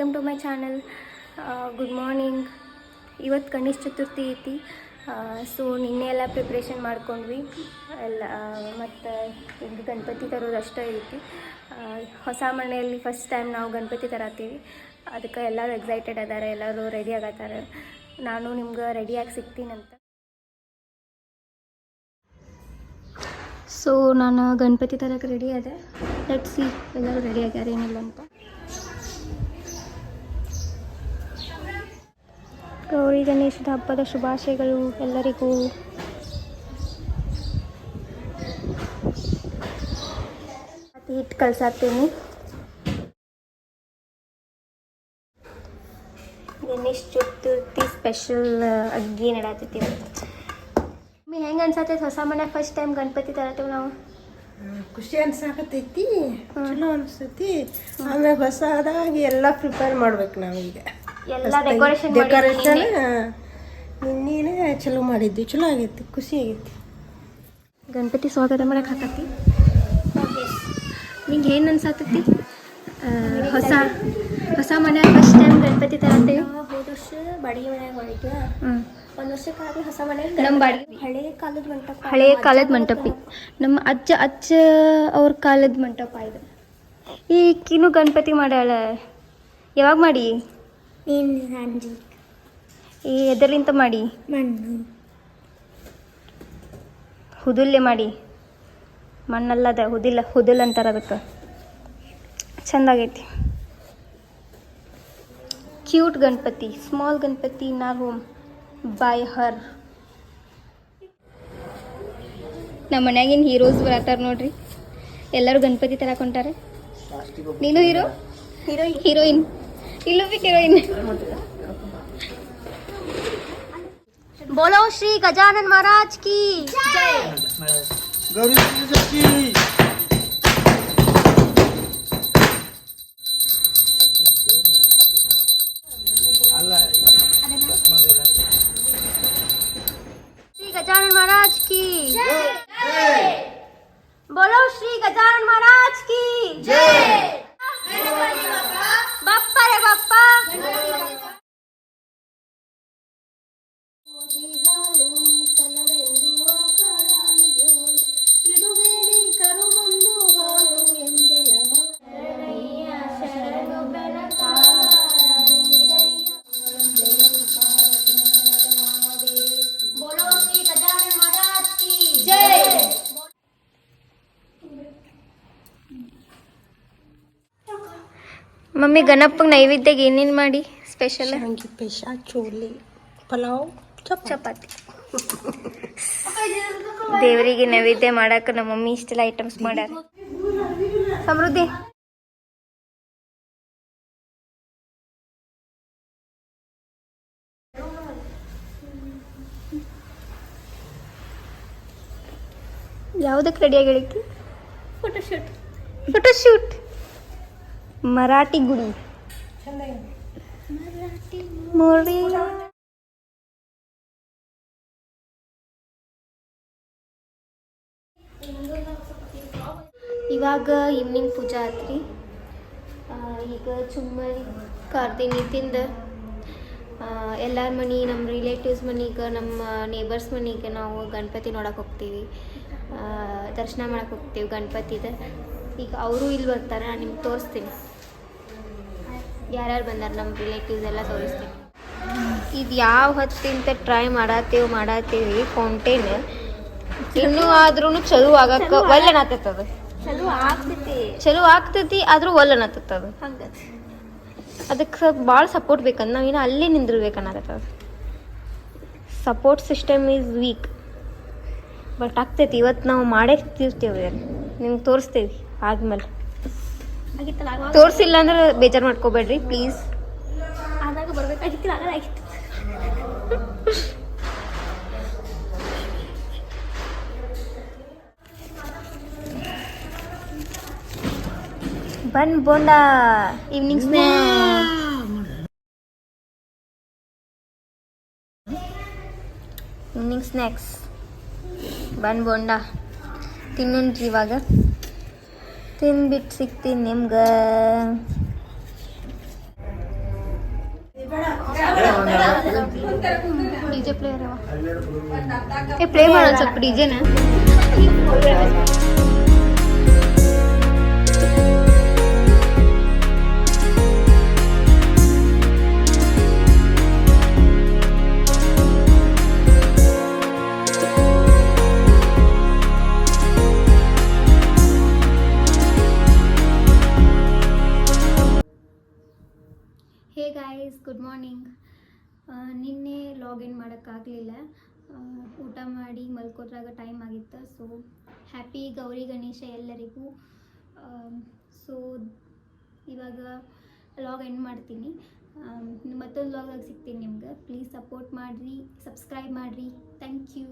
Welcome to my channel good morning ಇವತ್ತು ಗಣೇಶ ಚತುರ್ಥಿ ಐತಿ. So ನಿನ್ನೆ ಎಲ್ಲ ಪ್ರಿಪ್ರೇಷನ್ ಮಾಡ್ಕೊಂಡ್ವಿ. ಎಲ್ಲ ಮತ್ತು ಈಗ ಗಣಪತಿ ತರೋದು ಅಷ್ಟೇ ಐತಿ. ಹೊಸ ಮನೆಯಲ್ಲಿ ಫಸ್ಟ್ ಟೈಮ್ ನಾವು ಗಣಪತಿ ತರತ್ತೀವಿ. ಅದಕ್ಕೆ ಎಲ್ಲರೂ ಎಕ್ಸೈಟೆಡ್ ಅದಾರೆ, ಎಲ್ಲರೂ ರೆಡಿ ಆಗತ್ತಾರೆ. ನಾನು ನಿಮ್ಗೆ ರೆಡಿಯಾಗಿ ಸಿಗ್ತೀನಂತ ಸೊ ನಾನು ಗಣಪತಿ ತರಕ್ಕೆ ರೆಡಿ ಅದೆ. ಲೆಟ್ ಸಿ ಎಲ್ಲರೂ ರೆಡಿ ಆಗ್ಯಾರ ಏನಿಲ್ಲ ಅಂತ. ಗೌರಿ ಗಣೇಶದ ಹಬ್ಬದ ಶುಭಾಶಯಗಳು ಎಲ್ಲರಿಗೂ. ಮತ್ತು ಹಿಟ್ಟು ಕಳ್ಸಾಕ್ತೀನಿ. ಗಣೇಶ್ ಚತುರ್ಥಿ ಸ್ಪೆಷಲ್ ಅಗ್ಗಿ ನಡಾತೈತಿ ಮಮ್ಮಿ ಹೆಂಗೆ ಅನ್ಸತ್ತೈತಿ ಹೊಸ ಮನೆ ಫಸ್ಟ್ ಟೈಮ್ ಗಣಪತಿ ತರತ್ತೇವೆ ನಾವು? ಖುಷಿ ಅನ್ಸಾಕತೈತಿ ಚಲೋ ಅನ್ಸ್ತೈತಿ. ಆಮೇಲೆ ಹೊಸದಾಗಿ ಎಲ್ಲ ಪ್ರಿಪೇರ್ ಮಾಡ್ಬೇಕು ನಾವೀಗ. ಎಲ್ಲ ಡೆಕೋರೇಷನ್ ಡೆಕೋರೇಷನ್ ನಿನ್ನೇನೆ ಚಲೋ ಮಾಡಿದ್ವಿ ಚಲೋ ಆಗೈತಿ ಖುಷಿ ಆಗೈತಿ. ಗಣಪತಿ ಸ್ವಾಗತ ಮಾಡಕ್ಕೆ ಹಾಕತ್ತಿ ನಿಂಗೆ ಏನು ಅನ್ಸಾತೈತಿ ಆ, ಹೊಸ ಹೊಸ ಮನೆ ಫಸ್ಟ್ ಟೈಮ್ ಗಣಪತಿ ತರತ್ತೇವೆ ಹೋದ ವರ್ಷ ಬಾಡಿಗೆ ಮನೆಯಾಗ ಮಾಡಿದ್ವಿ. ಒಂದು ವರ್ಷಕ್ಕಾಗಿ ಹೊಸ ಮನೆ ನಮ್ಮ ಬಾಡಿಗೆ ಹಳೆ ಕಾಲದ ಮಂಟಪ. ಹಳೆಯ ಕಾಲದ ಮಂಟಪ. ನಮ್ಮ ಅಜ್ಜ ಅಜ್ಜ ಅವ್ರ ಕಾಲದ ಮಂಟಪ ಇದು. ಈ ಕಿನು ಗಣಪತಿ ಮಾಡ್ಯಾಳ. ಯಾವಾಗ ಮಾಡಿ? ನೀನ್ ಸಂಜೆ ಈ ಎದರ್ಲಿಂತ ಮಾಡಿ? ಮಣ್ಣು. ಹುದುಲ್ಲೆ ಮಾಡಿ. ಮಣ್ಣಲ್ಲದ ಹುದಿಲ್ಲ ಹುದುಲ್ ಅಂತಾರ ಅದಕ್ಕೆ. ಚಂದಾಗೈತಿ. ಕ್ಯೂಟ್ ಗಣಪತಿ ಸ್ಮಾಲ್ ಗಣಪತಿ ನಾವು ಹೋಮ್ ಬೈ ಹರ್. ನಮ್ಮ ಮನ್ಯಾಗಿನ ಹೀರೋಸ್ ಬರತ್ತಾರ ನೋಡ್ರಿ. ಎಲ್ಲರೂ ಗಣಪತಿ ತರಕೊಂಟಾರೆ ನೀನು ಹೀರೋ ಹೀರೋಯಿನ್ ಹೀರೋಯಿನ್ बोलो श्री गजानन महाराज की। जय गौरी की ಮಮ್ಮಿ ಗಣಪಗೆ ನೈವೇದ್ಯಗೆ ಏನೇನು ಮಾಡಿ ಸ್ಪೆಷಲ್ ಶಾಂಗಿ ಪೇಶ ಚೋಲಿ ಪಲಾವ್ ಚಪ್ ಚಪಾತಿ. ದೇವರಿಗೆ ನೈವೇದ್ಯ ಮಾಡಕ್ಕೆ ನಮ್ಮ ಮಮ್ಮಿ ಇಷ್ಟೆಲ್ಲ ಐಟಮ್ಸ್ ಮಾಡ್ಯಾರ. ಸಮೃದ್ಧಿ. ಯಾವುದಕ್ಕೆ ರೆಡಿಯಾಗಿ ಆಗಿಳಿಕಿ ಫೋಟೋಶೂಟ್ ಫೋಟೋಶೂಟ್ ಮರಾಠಿ ಗುಡಿ. ಇವಾಗ ಈವ್ನಿಂಗ್ ಪೂಜಾ ಆತ್ರಿ. ಈಗ ಚುಮ್ಮರಿ ಕಾರ್ತೀನಿ ತಿಂದ ಎಲ್ಲರ ಮನೆ ನಮ್ಮ ರಿಲೇಟಿವ್ಸ್ ಮನೆಗೆ, ನಮ್ಮ ನೇಬರ್ಸ್ ಮನೆಗೆ ನಾವು ಗಣಪತಿ ನೋಡಕ್ಕೆ ಹೋಗ್ತೀವಿ. ದರ್ಶನ ಮಾಡಕ್ಕೆ ಹೋಗ್ತೀವಿ ಗಣಪತಿದ. ಈಗ ಅವರು ಇಲ್ಲಿ ಬರ್ತಾರೆ ನಾನು ನಿಮ್ಗೆ ತೋರಿಸ್ತೀನಿ. ಯಾರ್ಯಾರು ಬಂದಾರ ನಮ್ಮ ರಿಲೇಟಿವ್ಸ್ ಎಲ್ಲ ತೋರಿಸ್ತೀವಿ ಇದು ಯಾವ ಹೊತ್ತಿಂದ ಟ್ರೈ ಮಾಡತ್ತೇವೆ ಮಾಡತ್ತೇವಿ ಫೌಂಟೇನ್ ಇನ್ನೂ ಆದ್ರೂ ಚಲೋ ಆಗಕ್ಕೆ ಒಲ್ಲನತ್ತದ ಚಲೋ ಆಗ್ತೈತಿ. ಚಲೋ ಆಗ್ತೈತಿ ಆದ್ರೂ ಒಲ್ಲನತ್ತದ ಅದಕ್ಕೆ ಭಾಳ ಸಪೋರ್ಟ್ ಬೇಕಂದ್ ನಾವು ಇನ್ನು ಅಲ್ಲೇ ನಿಂದಿರ್ಬೇಕನ್ನಾಗತ್ತದ support system is weak but ಆಗ್ತೈತಿ ಇವತ್ತು ನಾವು ಮಾಡೇ ತಿರ್ತೀವಿ ನಿಮ್ಗೆ ತೋರಿಸ್ತೇವೆ ಆದ್ಮೇಲೆ. ತೋರಿಸಿಲ್ಲ ಅಂದ್ರೆ ಬೇಜಾರು ಮಾಡ್ಕೋಬೇಡ್ರಿ ಪ್ಲೀಸ್ ಆದಾಗ ಬರ್ಬೇಕಾಗಿತ್ತಿಲ್ಲ bun bonda evening snack evening snacks bun bonda. ತಿನ್ನೋಣ್ರಿ ಇವಾಗ. ತಿನ್ಬಿಟ್ಟು ಸಿಗ್ತೀನಿ ನಿಮ್ಗೆ ಡಿಜೆ ಪ್ಲೇ ಅರವಾ ಏ ಪ್ಲೇ ಮಾಡೋಣ ಸ್ವಲ್ಪ ಡಿಜೆನ ಹೇ ಗಾಯ್ಸ್ ಗುಡ್ ಮಾರ್ನಿಂಗ್ ನಿನ್ನೆ ಲಾಗಿನ್ ಮಾಡೋಕ್ಕಾಗಲಿಲ್ಲ ಊಟ ಮಾಡಿ ಮಲ್ಕೋದ್ರಾಗ ಟೈಮ್ ಆಗಿತ್ತು ಸೊ ಹ್ಯಾಪಿ ಗೌರಿ ಗಣೇಶ ಎಲ್ಲರಿಗೂ. ಸೊ ಇವಾಗ ಲಾಗ್ ಎಂಡ್ ಮಾಡ್ತೀನಿ. ಮತ್ತೊಂದು ಲಾಗಾಗಿ ಸಿಗ್ತೀನಿ ನಿಮ್ಗೆ. ಪ್ಲೀಸ್ ಸಪೋರ್ಟ್ ಮಾಡಿರಿ ಸಬ್ಸ್ಕ್ರೈಬ್ ಮಾಡಿರಿ. Thank you